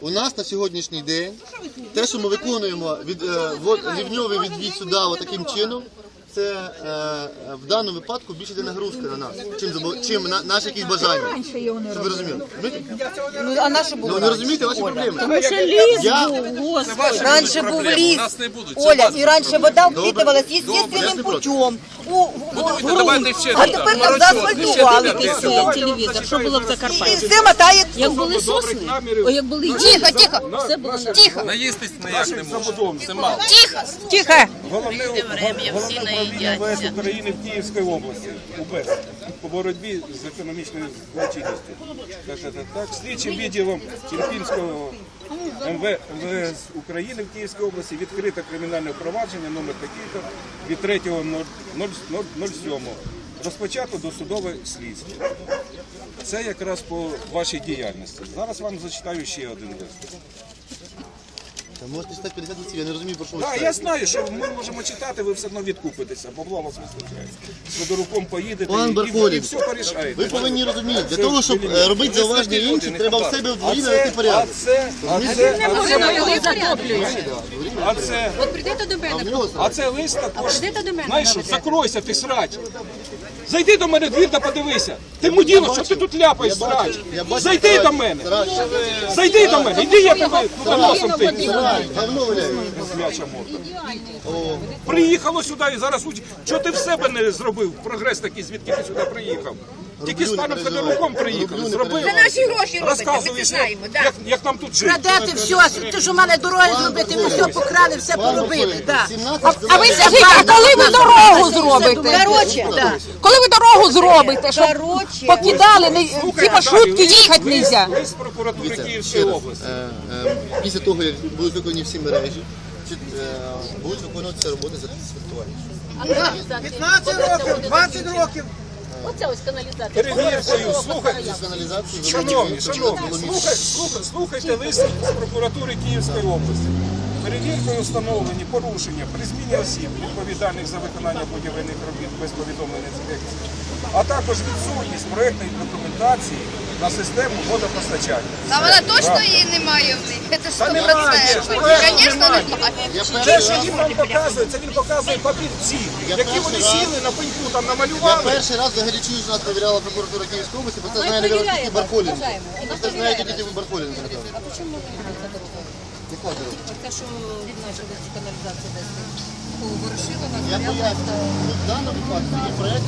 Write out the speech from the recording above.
У нас на сьогоднішній день те, що ми виконуємо від е, вот, рівньовий відвід сюди таким чином, це е, в даному випадку більше йде нагрузка на нас, чим, забо- чим на, наші якісь бажання. Щоб ви розуміли. Розумієте? Ну, а наше було. Ну не розумієте ваші проблеми. Тому що ліс Я- був, господи. Раніше був ліс, нас не будуть, це Оля, і раніше вода впитувалась естественним путем. У, у, в грунт. давайте ще а тепер там заасфальтували. Якийсь е, телевізор, що було в І Закарпатті? все мотає. Як були сосни, о, як були Тихо, тихо, все було на тихо, Наїстись ніяк не можна. Це мало. тихо, тихо. Головне, головне управління МВС України в Київській області УБЕС по боротьбі з економічною злочинністю. Так. Слідчим відділом Ірпінського МВ, МВС України в Київській області відкрито кримінальне провадження номер такий-то від 3.07. Розпочато досудове слідство. Це якраз по вашій діяльності. Зараз вам зачитаю ще один лист. Та можете читати 50 листів, я не розумію, про що ви Так, читаєте. я знаю, що ми можемо читати, ви все одно відкупитеся, бабла вас вистачає. З Федоруком поїдете Пан і, і, і все порішаєте. Ви повинні розуміти, для того, щоб е, робити зауваження іншим, треба в себе в А дворі це- навести порядок. А це, а це, а це, а це, От прийдете до мене, а це лист також. прийдете до мене. Знаєш що, наведете. закройся, ти срач. Зайди до мене в двір та подивися. Ти муділо, що ти тут ляпаєш, срач. Я бачу, Зайди срач, до мене. срач, Зайди до мене. Іди, я тебе туди носом ти. Говно морда. Приїхало сюди і зараз уч- Чого ти в себе не зробив? Прогрес такий, звідки ти сюди приїхав? Тільки з паном. Федоруком. Роблю, не Зробив. Наші гроші робите, ми це знаємо, як, да. як, як нам тут жити. Крадете все, ти ж у мене дороги зробити, ви все покрали, все поробили. Да. 17 А ви скажіть, а коли ви дорогу зробите? Короче, да. Коли ви дорогу зробите, щоб Короче. покидали, не, ті маршрутки їхати не можна? Лист з прокуратури Київської області. Е, е, Після того, як будуть виконані всі мережі, ці, е, будуть виконуватися роботи з асфальтування. 15 років, 20 років. Оце ось каналізація. Перевіркою, слухайте. Шановні, шановні, слухайте, слухайте, слухайте лист з прокуратури Київської області. Перевіркою встановлені порушення при зміні осіб, відповідальних за виконання будівельних робіт без повідомлення інспекції, а також відсутність проєктної документації на систему водопостачання. А вона точно її немає в них? Це Та сто немає, процентів. проекту Звісно, немає. Те, що він вам показує, це він показує папірці, які вони сіли на пеньку, там я перший раз взагалі чую, що нас перевіряла прокуратура Київської області, бо це знає, навіть, тільки Бархолін. Це знає тільки Бархолін. А Чому Яка дорога? те, що почали ці каналізації вести? Ворошилова, Я поясню, в даному випадку є проєкт